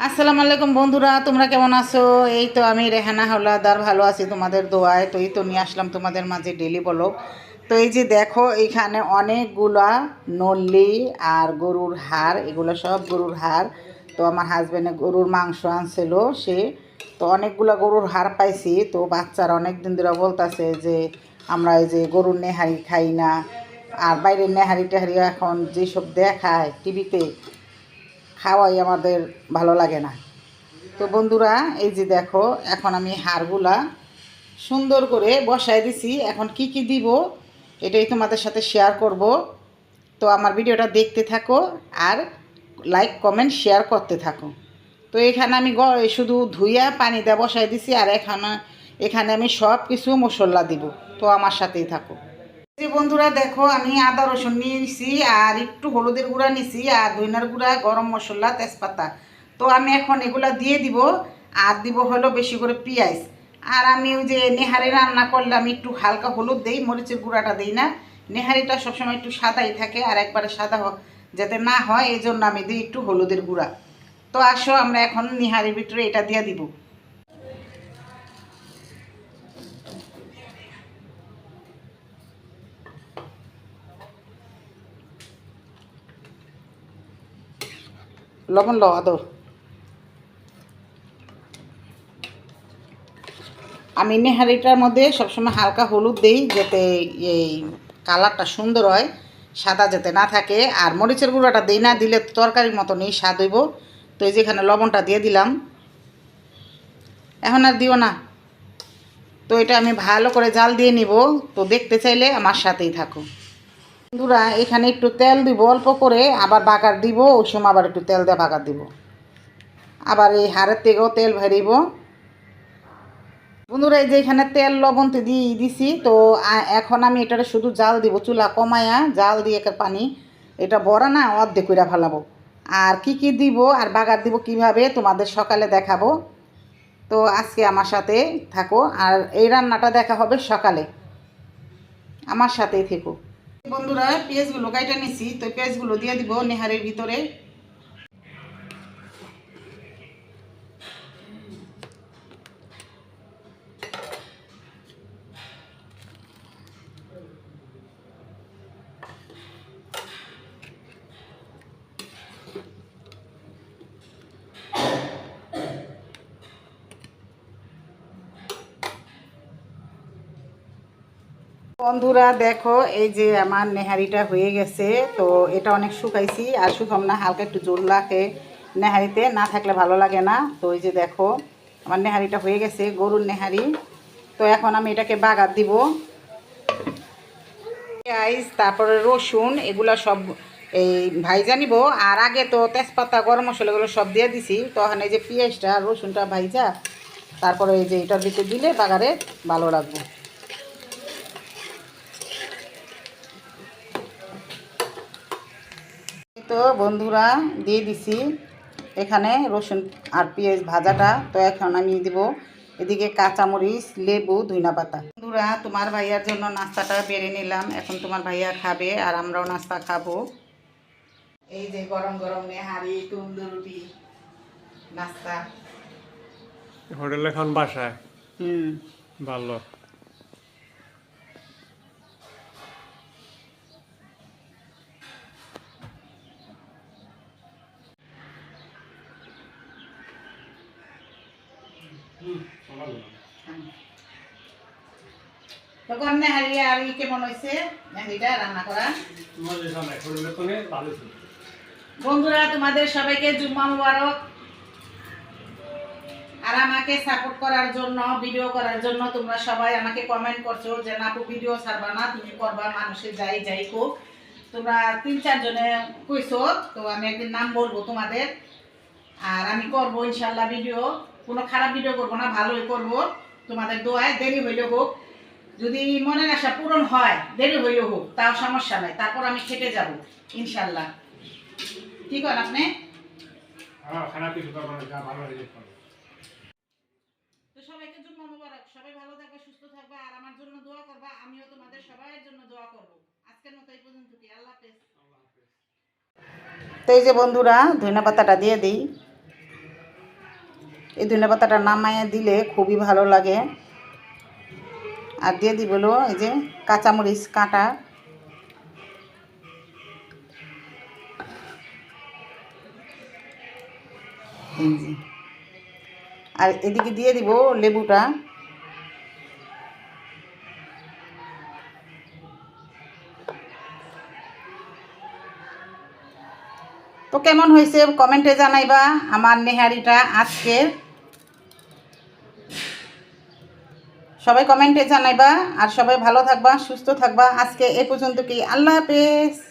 আসসালামু আলাইকুম বন্ধুরা, তোমরা কেমন আছো? এই তো আমি রেহানা হাওলাদার, ভালো আছি তোমাদের দোয়ায়। তো এই তো নিয়ে আসলাম তোমাদের মাঝে ডেলি বলো তো এই যে দেখো এইখানে অনেকগুলা নল্লি আর গরুর হাড়, এগুলো সব গরুর হাড়। তো আমার হাজব্যান্ডে গরুর মাংস আনছিল, সে তো অনেকগুলা গরুর হাড় পাইছি। তো বাচ্চারা অনেক দিন ধরে বলতেছে যে, আমরা এই যে গরুর নেহারি খাই না। আর বাইরের নেহারি টেহারি এখন যেসব দেখায় টিভিতে খাওয়াই আমাদের ভালো লাগে না। তো বন্ধুরা, এই যে দেখো, এখন আমি হাড়গুলা সুন্দর করে বসায় দিছি। এখন কি কি দিব, এটাই তোমাদের সাথে শেয়ার করব। তো আমার ভিডিওটা দেখতে থাকো আর লাইক কমেন্ট শেয়ার করতে থাকো। তো এখানে আমি শুধু ধুইয়া পানি দিয়ে বসায় দিছি আর এখানে এখানে আমি সব কিছু মশলা দিব। তো আমার সাথেই থাকো। যে বন্ধুরা, দেখো আমি আদা রসুন নিয়েছি আর একটু হলুদের গুঁড়া নিছি আর ধইনার গুঁড়া, গরম মশলা, তেজপাতা। তো আমি এখন এগুলা দিয়ে দিব আর দিব হলো বেশি করে পেঁয়াজ। আর আমি ওই যে নেহারি রান্না করলে আমি একটু হালকা হলুদ দিই, মরিচের গুঁড়াটা দিই না। নেহারিটা সবসময় একটু সাদাই থাকে আর একবারে সাদা যাতে না হয় এই জন্য আমি দিই একটু হলুদের গুঁড়া। তো আসো আমরা এখন নিহারির ভিতরে এটা দিয়ে দিব। লবণ লো আদর আমি নেহারিটার মধ্যে সবসময় হালকা হলুদ দিই, যাতে এই কালারটা সুন্দর হয়, সাদা যাতে না থাকে। আর মরিচের গুঁড়োটা দিই না, দিলে তরকারির মতো নেই স্বাদ হইব। তো এই যেখানে লবণটা দিয়ে দিলাম। এখন আর দিও না। তো এটা আমি ভালো করে জাল দিয়ে নিব। তো দেখতে চাইলে আমার সাথেই থাকো বন্ধুরা, এখানে একটু তেল দিব, অল্প করে। আবার বাগার দিব, ওই সময় আবার একটু তেল দিয়ে বাগার দিব। আবার এই হাড়ের থেকেও তেল ভরিব বন্ধুরা, এই যে এখানে তেল, লবণ তো দিয়ে দিছি। তো এখন আমি এটারে শুধু জাল দিব, চুলা কমায়া জাল দিয়ে একের পানি, এটা বড় না, অর্ধেক করে ফেলাবো। আর কি কি দিব, আর বাগার দিব কীভাবে, তোমাদের সকালে দেখাবো। তো, আজকে আমার সাথে থাকো। আর এই রান্নাটা দেখা হবে সকালে। আমার সাথেই থেকো। বন্ধুরা পেঁয়াজগুলো কাইটা নিছি তো পেঁয়াজগুলো দিয়ে দিব নেহারের ভিতরে। বন্ধুরা, দেখো, এই যে আমার নেহারিটা হয়ে গেছে, তো এটা অনেক শুকাইছি, আর শুকাম না, হালকা একটু জোর লাগে নেহারিতে, না থাকলে ভালো লাগে না। তো এই যে দেখো, আমার নেহারিটা হয়ে গেছে, গরুর নেহারি। তো এখন আমি এটাকে বাগার দিব। পেঁয়াজ, তারপরে রসুন, এগুলা সব এই ভাইজা নিব। আর আগে তো তেজপাতা, গরম মশলা এগুলো সব দিয়ে দিছি। তখন এই যে পেঁয়াজটা রসুনটা ভাইজা, তারপরে এই যে এটার ভিতরে দিলে বাগারে ভালো লাগবে তো বন্ধুরা দিয়ে দিছি। এখানে রসুন আর পেঁয়াজ ভাজাটা। তো এখন আমি দিব এদিকে কাঁচামরিচ লেবু ধইনা পাতা বন্ধুরা তোমার ভাইয়ার জন্য নাস্তাটা বেড়ে নিলাম। এখন তোমার ভাইয়া খাবে আর আমরাও নাস্তা খাব। এই যে গরম গরম নেহারি তন্দুর রুটি নাস্তা। হোটেলে এখন বাসায়। হুম। ভালো। আর বন্ধুরা, তোমাদের সবাইকে জুম্মা মুবারক। আর আমাকে সাপোর্ট করার জন্য ভিডিও করার জন্য তোমরা সবাই আমাকে কমেন্ট করছ যে না ভিডিও ছাড়বা না, তুমি করবা, মানুষের যাই যাই হোক তোমরা তিন চারজনে কইছো, তো আমি একদিন নাম বলব তোমাদের। আর আমি করব ইনশাল্লাহ ভিডিও কোনো খারাপ ভিডিও করব না ভালোই করব। তোমাদের দোয়ায় দেরি হইলে হোক। যদি মনের আশা পূরণ হয় দেরি হইলেও হোক তাও সমস্যা নাই। তারপর আমি খেটে যাব ইনশাল্লাহ। কি করেন আপনি? তো সবাইকে জন্য মোবারক। সবাই ভালো থাকবে সুস্থ থাকবে আর আমার জন্য দোয়া করবা আমিও তোমাদের জন্য দোয়া করব। আজকের মতো এই পর্যন্ত আল্লাহ হাফেজ। তো এই যে বন্ধুরা ধনে পাতাটা দিয়ে দিই। এই ধনে পাতাটা নামাইয়ে দিলে খুবই ভালো লাগে। আর দিয়ে দিব এই যে কাঁচামরিচ কাঁটা। আর এদিকে দিয়ে দিব লেবুটা। তো কেমন হয়েছে কমেন্টে জানাইবা আমার নেহারিটা আজকে সবাই কমেন্টে জানাইবা আর সবাই ভালো থাকবা, সুস্থ থাকবা। আজকে এ পর্যন্ত কি। আল্লাহ হাফেজ।